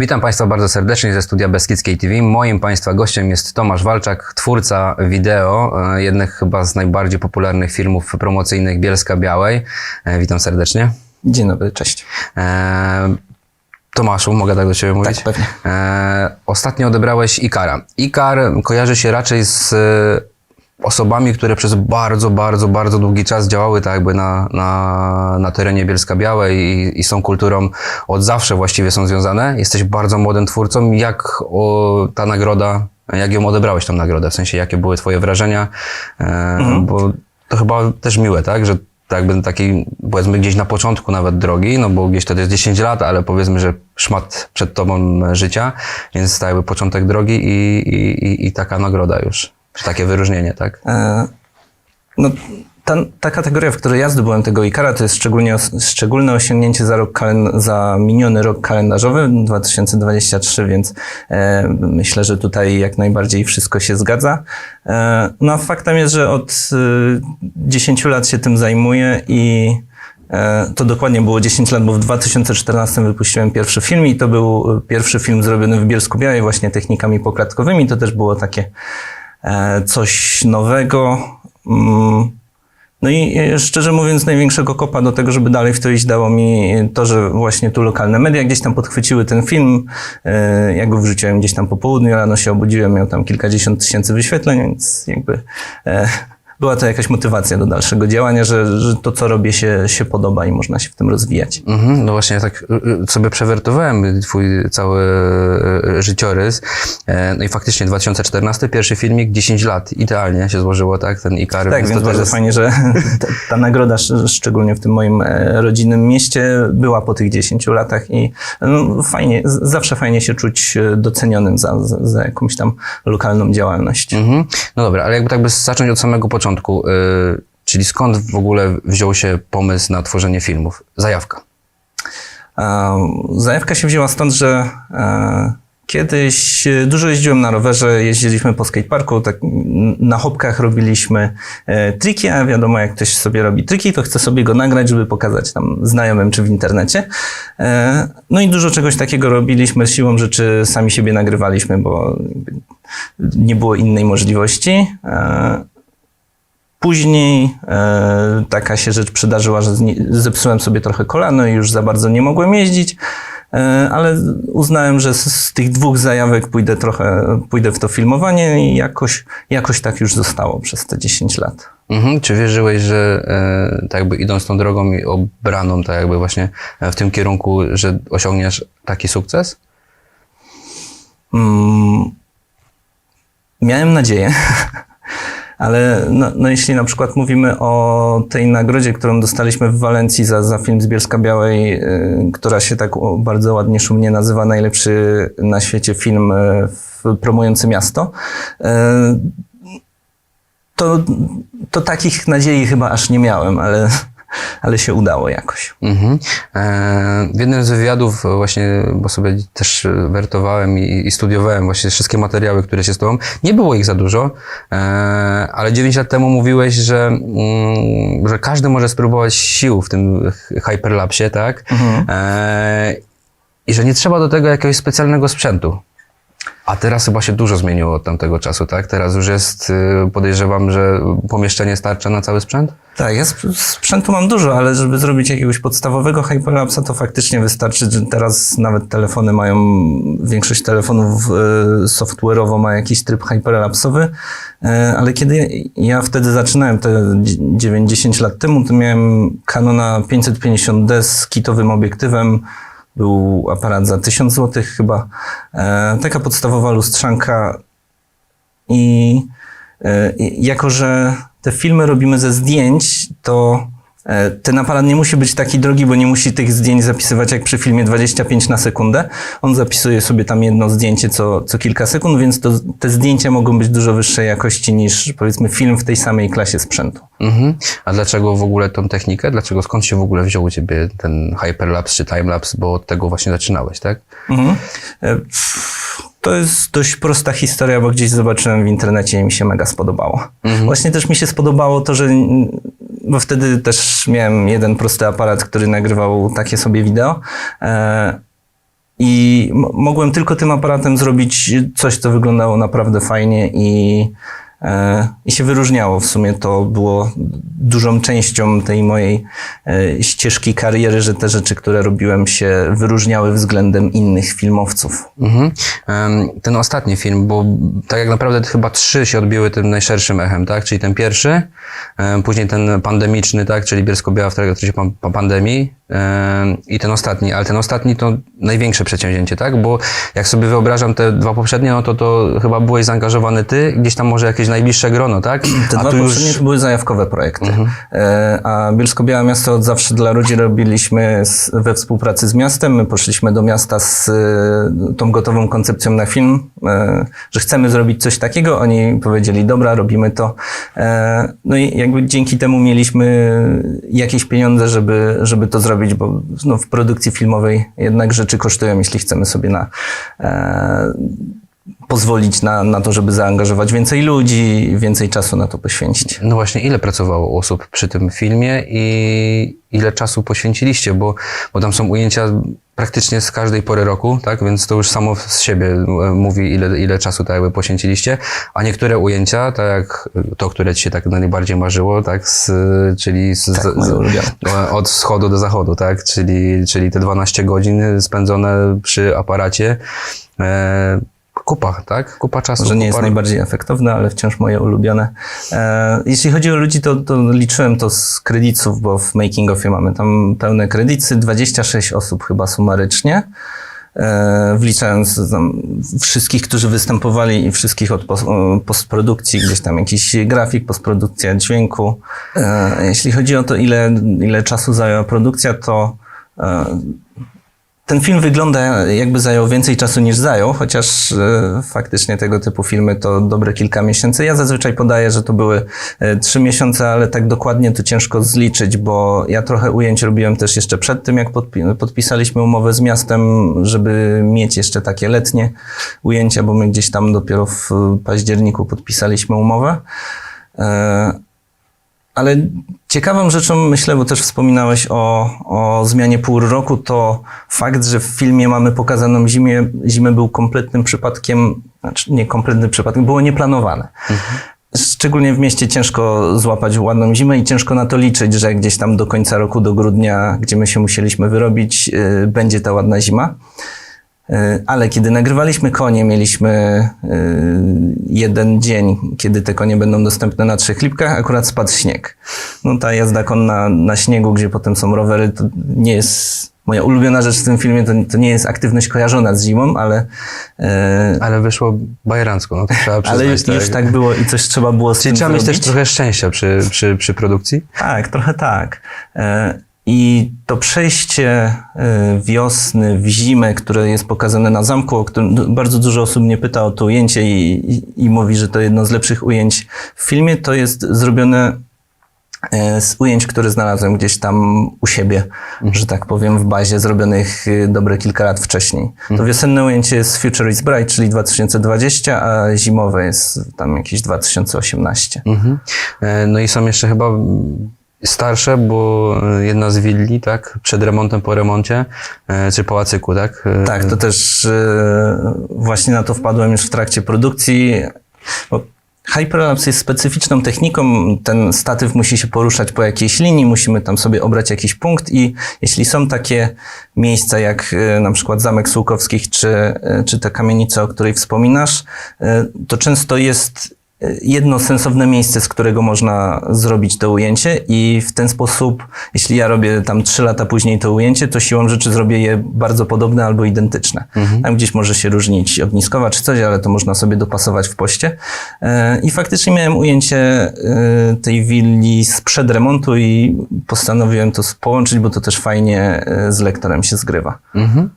Witam Państwa bardzo serdecznie ze studia Beskidzkiej TV. Moim Państwa gościem jest Tomasz Walczak, twórca wideo, e, jednych chyba z najbardziej popularnych filmów promocyjnych Bielska Białej. E, Witam serdecznie. Dzień dobry, cześć. E, Tomaszu, mogę tak do Ciebie mówić? Tak, pewnie. E, ostatnio odebrałeś Ikara. Ikar kojarzy się raczej z osobami, które przez bardzo, bardzo, bardzo długi czas działały tak jakby na, na, na terenie Bielska Białej i, i tą kulturą od zawsze właściwie są związane. Jesteś bardzo młodym twórcą. Jak o, ta nagroda, jak ją odebrałeś tą nagrodę? W sensie, jakie były Twoje wrażenia? E, Bo to chyba też miłe, tak? Że tak jakby taki, powiedzmy gdzieś na początku nawet drogi, no bo gdzieś to jest 10 lat, ale powiedzmy, że szmat przed tobą życia, więc tak jakby początek drogi i, i, i, i taka nagroda już. Czy takie wyróżnienie, tak? E, no, ta, ta kategoria, w której ja zdobyłem tego Ikara, to jest szczególnie, szczególne osiągnięcie za, rok za miniony rok kalendarzowy 2023, więc e, myślę, że tutaj jak najbardziej wszystko się zgadza. E, no a faktem jest, że od e, 10 lat się tym zajmuję i E, To dokładnie było 10 lat, bo w 2014 wypuściłem pierwszy film i to był e, pierwszy film zrobiony w Bielsku Białej właśnie technikami poklatkowymi. To też było takie coś nowego. Mm. No i e, szczerze mówiąc, największego kopa do tego, żeby dalej w to iść, dało mi to, że właśnie tu lokalne media gdzieś tam podchwyciły ten film. E, Ja go wrzuciłem gdzieś tam po południu, rano się obudziłem, miał tam kilkadziesiąt tysięcy wyświetleń, więc jakby e, była to jakaś motywacja do dalszego działania, że, że to, co robię, się, się podoba i można się w tym rozwijać. Mhm, no właśnie, ja tak y, y, sobie przewertowałem twój cały y, życiorys. E, No i faktycznie 2014, pierwszy filmik, 10 lat, idealnie się złożyło, tak? Ten Ikar. Tak, więc to też bardzo jest- fajnie, że ta, ta nagroda, sz- szczególnie w tym moim e, rodzinnym mieście, była po tych 10 latach i no, fajnie, zawsze fajnie się czuć e, docenionym za, za, za jakąś tam lokalną działalność. Mhm. No dobra, ale jakby tak by zacząć od samego początku, y, czyli skąd w ogóle wziął się pomysł na tworzenie filmów? Zajawka. A, Zajawka się wzięła stąd, że e, kiedyś e, dużo jeździłem na rowerze, jeździliśmy po skateparku, tak na hopkach robiliśmy e, triki, a wiadomo jak ktoś sobie robi triki, to chce sobie go nagrać, żeby pokazać tam znajomym czy w internecie. E, no i dużo czegoś takiego robiliśmy siłą rzeczy, sami siebie nagrywaliśmy, bo nie było innej możliwości. Później e, taka się rzecz przydarzyła, że zepsułem sobie trochę kolano i już za bardzo nie mogłem jeździć, e, ale uznałem, że z, z tych dwóch zajawek pójdę trochę, pójdę w to filmowanie i jakoś, jakoś tak już zostało przez te 10 lat. Mhm. Czy wierzyłeś, że e, tak jakby idąc tą drogą i obraną, tak jakby właśnie e, w tym kierunku, że osiągniesz taki sukces? Mm, miałem nadzieję, ale no, no jeśli na przykład mówimy o tej nagrodzie, którą dostaliśmy w Walencji za, za film z Bielska Białej, y, która się tak bardzo ładnie szumnie nazywa najlepszy na świecie film y, promujący miasto, y, to, to takich nadziei chyba aż nie miałem, ale, ale się udało jakoś. Mhm. E, w jednym z wywiadów właśnie, bo sobie też wertowałem i, i studiowałem właśnie wszystkie materiały, które się z tobą, nie było ich za dużo, e, ale 9 lat temu mówiłeś, że, mm, że każdy może spróbować sił w tym hyperlapsie, tak? E, I że nie trzeba do tego jakiegoś specjalnego sprzętu. A teraz chyba się dużo zmieniło od tamtego czasu, tak? Teraz już jest, y, podejrzewam, że pomieszczenie starcza na cały sprzęt? Tak, ja sp- sprzętu mam dużo, ale żeby zrobić jakiegoś podstawowego hyperlapsa, to faktycznie wystarczy, że teraz nawet telefony mają, większość telefonów e, software'owo ma jakiś tryb hyperlapsowy, e, ale kiedy ja wtedy zaczynałem, te 9-10 lat temu, to miałem Canona 550D z kitowym obiektywem, był aparat za 1000 zł chyba, e, taka podstawowa lustrzanka. I e, i jako, że te filmy robimy ze zdjęć, to ten aparat nie musi być taki drogi, bo nie musi tych zdjęć zapisywać jak przy filmie 25 na sekundę. On zapisuje sobie tam jedno zdjęcie co, co kilka sekund, więc to, te zdjęcia mogą być dużo wyższej jakości niż powiedzmy film w tej samej klasie sprzętu. Mhm. A dlaczego w ogóle tą technikę? Dlaczego skąd się w ogóle wziął u ciebie ten hyperlapse czy timelapse? Bo od tego właśnie zaczynałeś, tak? Mhm. E, To jest dość prosta historia, bo gdzieś zobaczyłem w internecie i mi się mega spodobało. Właśnie też mi się spodobało to, że bo wtedy też miałem jeden prosty aparat, który nagrywał takie sobie wideo. E, I mogłem tylko tym aparatem zrobić coś, co wyglądało naprawdę fajnie i, i się wyróżniało. W sumie to było dużą częścią tej mojej e, ścieżki kariery, że te rzeczy, które robiłem, się wyróżniały względem innych filmowców. Mhm. Ten ostatni film, bo tak jak naprawdę chyba trzy się odbiły tym najszerszym echem, tak? Czyli ten pierwszy, później ten pandemiczny, tak? Czyli Bielsko-Biała w trakcie pan- pa- pandemii em, i ten ostatni, ale ten ostatni to największe przedsięwzięcie, tak? Bo jak sobie wyobrażam te dwa poprzednie, no to to chyba byłeś zaangażowany ty, gdzieś tam może jakieś najbliższe grono, tak? Te dwa poprzednie to były zajawkowe projekty. E, A Bielsko-Białe Miasto od zawsze dla ludzi robiliśmy we współpracy z miastem. My poszliśmy do miasta z e, tą gotową koncepcją na film, e, że chcemy zrobić coś takiego. Oni powiedzieli, dobra, robimy to. No i jakby dzięki temu mieliśmy jakieś pieniądze, żeby, żeby to zrobić, bo no, w produkcji filmowej jednak rzeczy kosztują, jeśli chcemy sobie na e, pozwolić na, na to, żeby zaangażować więcej ludzi, więcej czasu na to poświęcić. No właśnie, ile pracowało osób przy tym filmie i ile czasu poświęciliście, bo, bo tam są ujęcia praktycznie z każdej pory roku, tak? Więc to już samo z siebie e, mówi, ile, ile czasu tak jakby poświęciliście, a niektóre ujęcia, tak jak to, które ci się tak najbardziej marzyło, tak? Z, czyli z, Tak, z, e, od wschodu do zachodu, tak? Czyli, czyli te 12 godzin spędzone przy aparacie. E, kupa, tak? Kupa czasu. Może nie jest kupa... najbardziej efektowne, ale wciąż moje ulubione. E, jeśli chodzi o ludzi, to, to liczyłem to z kredytów, bo w making offie mamy tam pełne kredyty, 26 osób chyba sumarycznie. E, wliczając tam wszystkich, którzy występowali i wszystkich od pos- postprodukcji, gdzieś tam jakiś grafik, postprodukcja dźwięku. E, jeśli chodzi o to, ile, ile czasu zajęła produkcja, to e, ten film wygląda jakby zajął więcej czasu niż zajął, chociaż e, faktycznie tego typu filmy to dobre kilka miesięcy. Ja zazwyczaj podaję, że to były e, trzy miesiące, ale tak dokładnie to ciężko zliczyć, bo ja trochę ujęć robiłem też jeszcze przed tym, jak podpi- podpisaliśmy umowę z miastem, żeby mieć jeszcze takie letnie ujęcia, bo my gdzieś tam dopiero w październiku podpisaliśmy umowę. E, ale ciekawą rzeczą, myślę, bo też wspominałeś o, o zmianie pół roku, to fakt, że w filmie mamy pokazaną zimę, zimę był kompletnym przypadkiem, znaczy nie kompletnym przypadkiem, było nieplanowane. Szczególnie w mieście ciężko złapać ładną zimę i ciężko na to liczyć, że gdzieś tam do końca roku, do grudnia, gdzie my się musieliśmy wyrobić, yy, będzie ta ładna zima. Yy, Ale kiedy nagrywaliśmy konie, mieliśmy yy, jeden dzień, kiedy te konie będą dostępne na trzech lipkach, akurat spadł śnieg. No ta jazda konna na śniegu, gdzie potem są rowery, to nie jest moja ulubiona rzecz w tym filmie, to, to nie jest aktywność kojarzona z zimą, ale, yy, Ale wyszło bajerancko, no to trzeba przyznać. ale już, już tak było i coś trzeba było z Czyli tym trzeba mieć też trochę szczęścia przy, przy, przy produkcji. Tak, trochę tak. E, I to przejście e, wiosny w zimę, które jest pokazane na zamku, o którym bardzo dużo osób mnie pyta o to ujęcie i, i, i mówi, że to jedno z lepszych ujęć w filmie, to jest zrobione e, z ujęć, które znalazłem gdzieś tam u siebie, że tak powiem, w bazie zrobionych e, dobre kilka lat wcześniej. To wiosenne ujęcie jest Future is Bright, czyli 2020, a zimowe jest tam jakieś 2018. Mhm. No i są jeszcze chyba starsze, bo e, jedna z willi, tak, przed remontem, po remoncie, e, czy pałacyku, tak? E, Tak, to też właśnie na to wpadłem już w trakcie produkcji. Bo Hyperlapse jest specyficzną techniką. Ten statyw musi się poruszać po jakiejś linii, musimy tam sobie obrać jakiś punkt i jeśli są takie miejsca jak na przykład Zamek Sułkowskich czy, czy ta kamienica, o której wspominasz, to często jest jedno sensowne miejsce, z którego można zrobić to ujęcie i w ten sposób, jeśli ja robię tam trzy lata później to ujęcie, to siłą rzeczy zrobię je bardzo podobne albo identyczne. Tam gdzieś może się różnić ogniskowa czy coś, ale to można sobie dopasować w poście. E, I faktycznie miałem ujęcie e, tej willi sprzed remontu i postanowiłem to połączyć, bo to też fajnie e, z lektorem się zgrywa. Mhm.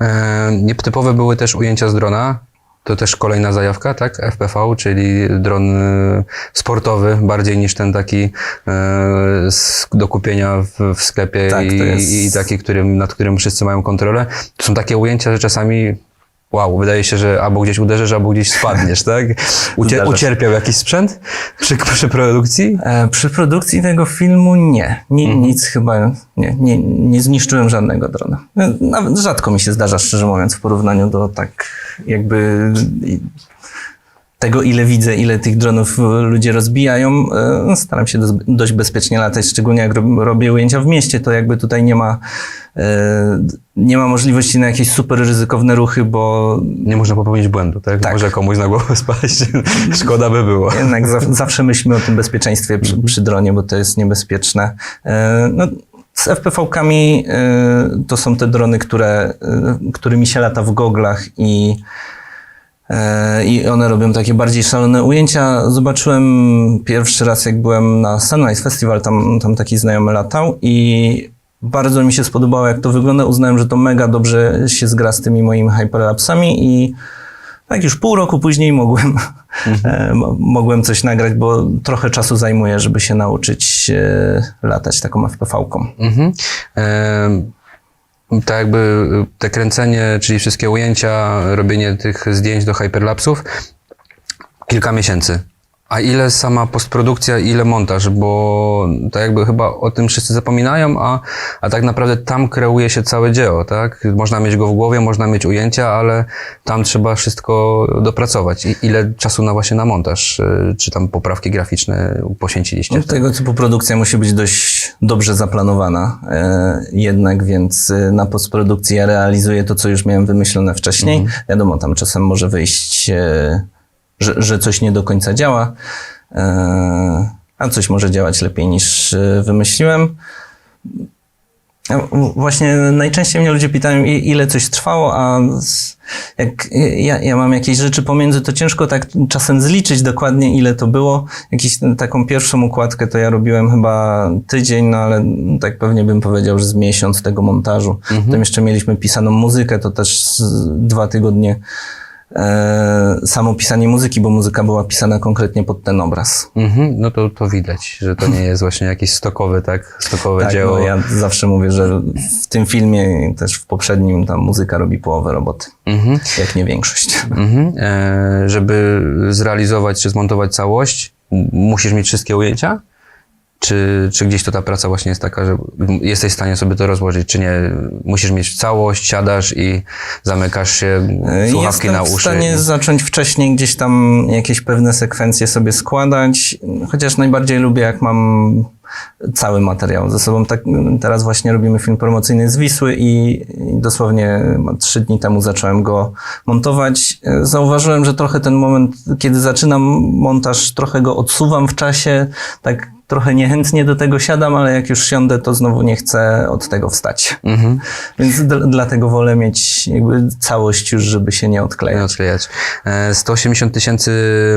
E, Nietypowe były też ujęcia z drona. To też kolejna zajawka, tak? FPV, czyli dron e, sportowy, bardziej niż ten taki z, do kupienia w, w sklepie Tak, i, jest- i taki, którym, nad którym wszyscy mają kontrolę. To są takie ujęcia, że czasami wow, wydaje się, że albo gdzieś uderzysz, albo gdzieś spadniesz, tak? Ucie- ucierpiał jakiś sprzęt przy, przy produkcji? E, przy produkcji tego filmu nie. Ni, Mhm. Nic chyba, nie, nie, nie zniszczyłem żadnego drona. E, Nawet rzadko mi się zdarza, szczerze mówiąc, w porównaniu do tak jakby tego, ile widzę, ile tych dronów e, ludzie rozbijają, e, staram się dość bezpiecznie latać, szczególnie jak rob- robię ujęcia w mieście, to jakby tutaj nie ma, e, nie ma możliwości na jakieś super ryzykowne ruchy, bo Nie można popełnić błędu, tak? Tak. Może komuś na głowę spaść. Szkoda by było. Jednak za, zawsze myślimy o tym bezpieczeństwie przy, przy dronie, bo to jest niebezpieczne. No, z FPV-kami to są te drony, które, którymi się lata w goglach i, i one robią takie bardziej szalone ujęcia. Zobaczyłem pierwszy raz, jak byłem na Sunrise Festival, tam, tam taki znajomy latał i bardzo mi się spodobało, jak to wygląda. Uznałem, że to mega dobrze się zgra z tymi moimi hyperlapsami i tak już pół roku później mogłem, e, mo- mogłem coś nagrać, bo trochę czasu zajmuje, żeby się nauczyć e, latać taką FPV-ką. Mhm. Tak jakby y, te kręcenie, czyli wszystkie ujęcia, robienie tych zdjęć do hyperlapsów, kilka miesięcy. A ile sama postprodukcja, ile montaż, bo tak jakby chyba o tym wszyscy zapominają, a, a tak naprawdę tam kreuje się całe dzieło, tak? Można mieć go w głowie, można mieć ujęcia, ale tam trzeba wszystko dopracować. I ile czasu na właśnie na montaż, y, czy tam poprawki graficzne poświęciliście? No, tego typu produkcja musi być dość dobrze zaplanowana e, jednak, więc e, na postprodukcji ja realizuję to, co już miałem wymyślone wcześniej. Wiadomo, tam czasem może wyjść, e, że, że coś nie do końca działa, e, a coś może działać lepiej niż e, wymyśliłem. W- Właśnie najczęściej mnie ludzie pytają, ile coś trwało, a jak ja, ja mam jakieś rzeczy pomiędzy, to ciężko tak czasem zliczyć dokładnie, ile to było. Jakąś taką pierwszą układkę to ja robiłem chyba tydzień, no ale tak pewnie bym powiedział, że z miesiąc tego montażu. Potem jeszcze mieliśmy pisaną muzykę, to też dwa tygodnie e, samo pisanie muzyki, bo muzyka była pisana konkretnie pod ten obraz. Mhm, no to, to widać, że to nie jest właśnie jakiś stokowy, tak? Stokowe Tak, dzieło. no ja zawsze mówię, że w tym filmie też w poprzednim tam muzyka robi połowę roboty, Mhm, jak nie większość. mhm. E, żeby zrealizować czy zmontować całość, musisz mieć wszystkie ujęcia? Czy, czy gdzieś to ta praca właśnie jest taka, że jesteś w stanie sobie to rozłożyć, czy nie? Musisz mieć całość, siadasz i zamykasz się, słuchawki Jestem na w uszy. stanie zacząć wcześniej gdzieś tam jakieś pewne sekwencje sobie składać, chociaż najbardziej lubię jak mam cały materiał ze sobą. Tak, teraz właśnie robimy film promocyjny z Wisły i dosłownie trzy dni temu zacząłem go montować. Zauważyłem, że trochę ten moment, kiedy zaczynam montaż, trochę go odsuwam w czasie, tak trochę niechętnie do tego siadam, ale jak już siądę, to znowu nie chcę od tego wstać. Mhm. Więc dlatego wolę mieć jakby całość już, żeby się nie Nie odklejać. odklejać. E, 180 tysięcy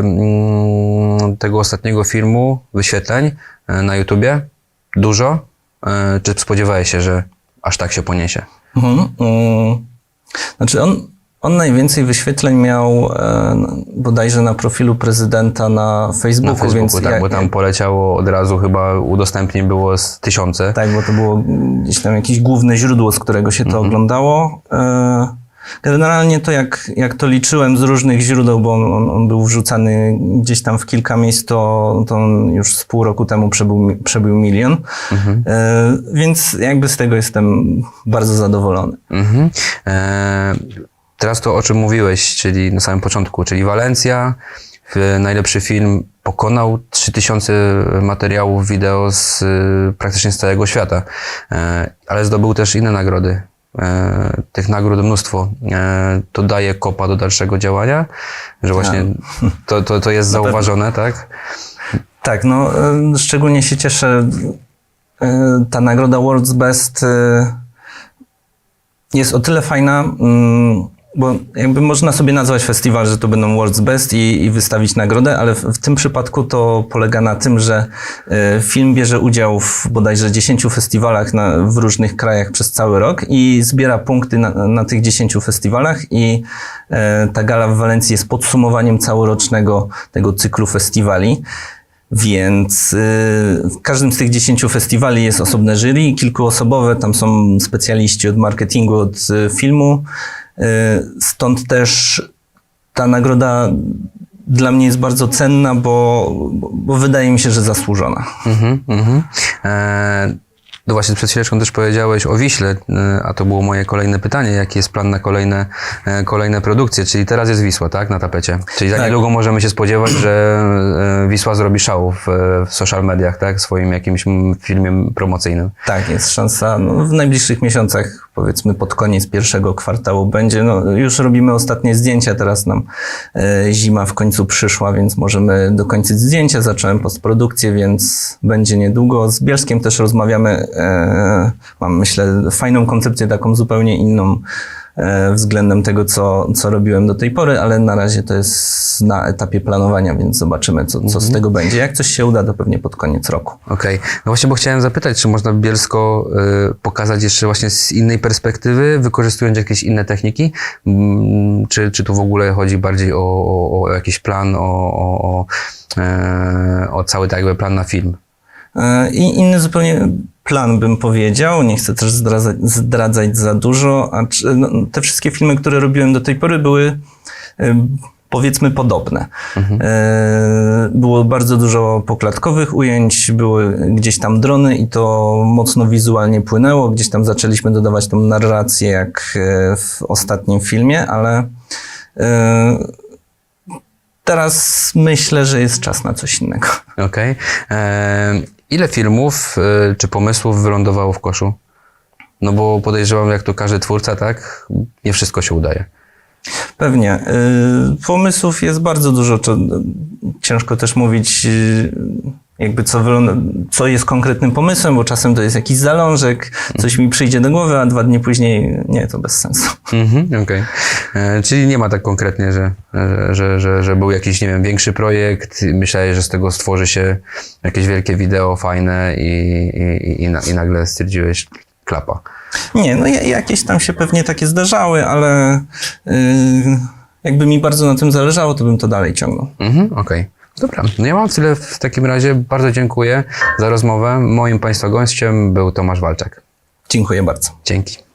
mm, tego ostatniego filmu, wyświetleń e, na YouTubie. Dużo. E, Czy spodziewałeś się, że aż tak się poniesie? Mhm. Mm. Znaczy on, on najwięcej wyświetleń miał e, bodajże na profilu prezydenta na Facebooku, Na Facebooku, więc tak, bo tam poleciało od razu chyba udostępnień było z tysiące. Tak, bo to było gdzieś tam jakieś główne źródło, z którego się to Mhm. oglądało. E, Generalnie to jak, jak to liczyłem z różnych źródeł, bo on, on, on był wrzucany gdzieś tam w kilka miejsc, to, to on już z pół roku temu przebył, przebył milion. Mhm. E, Więc jakby z tego jestem bardzo zadowolony. Mhm. E, teraz to o czym mówiłeś, czyli na samym początku, czyli Walencja, najlepszy film pokonał 3000 materiałów wideo z y, praktycznie z całego świata, e, ale zdobył też inne nagrody. E, tych nagród mnóstwo. E, to daje kopa do dalszego działania, że właśnie to, to, to jest zauważone, tak? Tak, no szczególnie się cieszę. Ta nagroda World's Best jest o tyle fajna, mm, bo jakby można sobie nazwać festiwal, że to będą World's Best i, i wystawić nagrodę, ale w, w tym przypadku to polega na tym, że e, film bierze udział w bodajże 10 festiwalach na, w różnych krajach przez cały rok i zbiera punkty na, na tych 10 festiwalach i e, ta gala w Walencji jest podsumowaniem całorocznego tego cyklu festiwali. Więc y, w każdym z tych 10 festiwali jest osobne jury, kilkuosobowe, tam są specjaliści od marketingu, od y, filmu. Y, Stąd też ta nagroda dla mnie jest bardzo cenna, bo, bo- wydaje mi się, że zasłużona. Mhm, mhm. E, no właśnie przed chwileczką też powiedziałeś o Wiśle, e, a to było moje kolejne pytanie, jaki jest plan na kolejne, e, kolejne produkcje, czyli teraz jest Wisła, tak, na tapecie. Czyli za Tak. niedługo możemy się spodziewać, że e, Wisła zrobi szał w, w social mediach, tak, swoim jakimś m, filmie promocyjnym. Tak, jest szansa no, w najbliższych miesiącach, powiedzmy pod koniec pierwszego kwartału będzie. No, już robimy ostatnie zdjęcia, teraz nam e, zima w końcu przyszła, więc możemy dokończyć zdjęcia. Zacząłem postprodukcję, więc będzie niedługo. Z Bielskiem też rozmawiamy. E, mam, myślę, fajną koncepcję, taką zupełnie inną względem tego, co, co robiłem do tej pory, ale na razie to jest na etapie planowania, więc zobaczymy, co, co z tego będzie. Jak coś się uda, to pewnie pod koniec roku. Okej, no właśnie, bo chciałem zapytać, czy można Bielsko y, pokazać jeszcze właśnie z innej perspektywy, wykorzystując jakieś inne techniki? Mm, czy, czy tu w ogóle chodzi bardziej o, o, o jakiś plan, o, o, o, e, o cały tak jakby plan na film? E, I inny zupełnie plan bym powiedział. Nie chcę też zdradzać, zdradzać za dużo. A czy- no, te wszystkie filmy, które robiłem do tej pory, były e, powiedzmy podobne. E, Było bardzo dużo poklatkowych ujęć, były gdzieś tam drony i to mocno wizualnie płynęło. Gdzieś tam zaczęliśmy dodawać tą narrację, jak e, w ostatnim filmie, ale teraz myślę, że jest czas na coś innego. Okej. E, Ile filmów e, czy pomysłów wylądowało w koszu? No bo podejrzewam, jak to każdy twórca, tak? Nie wszystko się udaje. Pewnie. Y, Pomysłów jest bardzo dużo. Y, ciężko też mówić, y, jakby co, co jest konkretnym pomysłem, bo czasem to jest jakiś zalążek, coś mi przyjdzie do głowy, a dwa dni później nie, to bez sensu. Mhm, okej. E, Czyli nie ma tak konkretnie, że, że, że, że, był jakiś, nie wiem, większy projekt, myślałeś, że z tego stworzy się jakieś wielkie wideo fajne i, i, i, na, i nagle stwierdziłeś klapa. Nie, no ja- jakieś tam się pewnie takie zdarzały, ale y, jakby mi bardzo na tym zależało, to bym to dalej ciągnął. Mhm, okej. Dobra, no ja mam tyle w takim razie. Bardzo dziękuję za rozmowę. Moim Państwa gościem był Tomasz Walczak. Dziękuję bardzo. Dzięki.